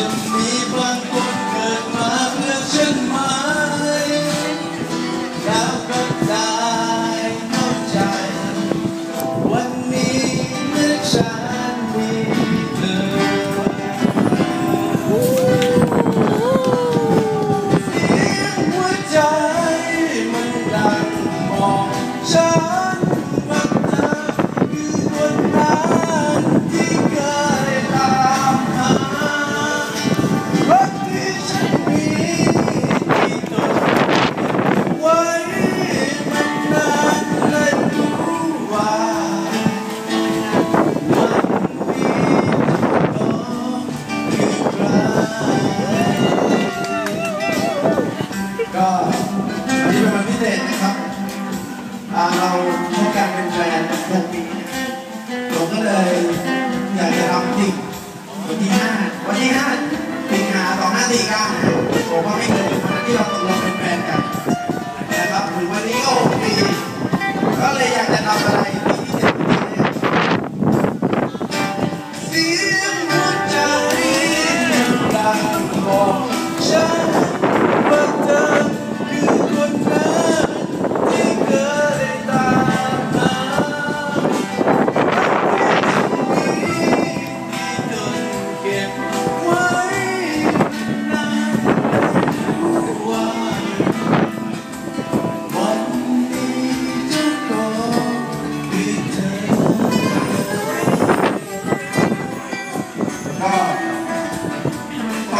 안녕하세요.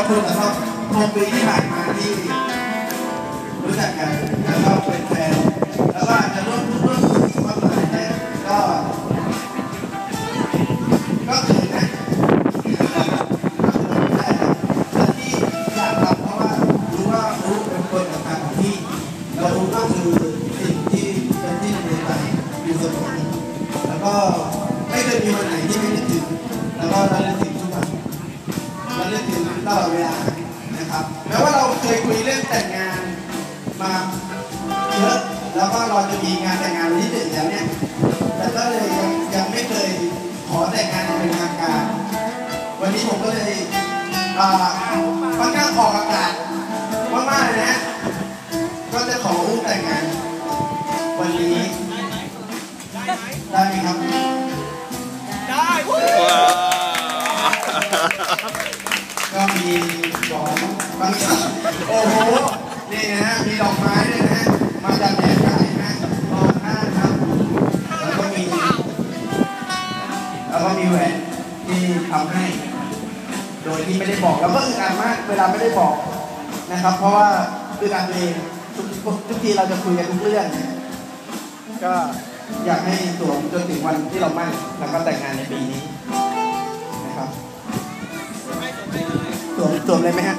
ขอบคุณนะครับหกปีที่ผ่านมาที่รู้จักกันแล้วก็เป็นแฟนแล้วก็อาจจะร่วมทุก ตลอดเวลานะครับแม้ว่าเราเคยคุยเรื่องแต่งงานมาเยอะแล้วก็เราจะมีงานแต่งงานวันที่หนึ่งแล้วเนี่ยแต่ก็เลยยังยังไม่เคยขอแต่งงานเป็นทางการ วันนี้ผมก็เลยอ่าค่อนข้างออกอากาศมากๆเลยนะก็จะขออุ้มแต่งงาน วันนี้ได้ไหมครับ มีของบางสันโอ้โห นี่นะฮะ มีดอกไม้ด้วยนะฮะ มาจากแดนไก่นะฮะตอนหน้าครับ แล้วก็มี แล้วก็มีแหวนที่ทำให้ โดยที่ไม่ได้บอก แล้วก็อึดอัดมาก เวลาไม่ได้บอกนะครับ เพราะว่าอึดอัดเองทุกทุกทีเราจะคุยกันทุกเรื่อง ก็อยากให้สวมจนถึงวันที่เรามั่นแล้วก็แต่งงานในปีนี้นะครับ ตัวมเลยไหมฮะ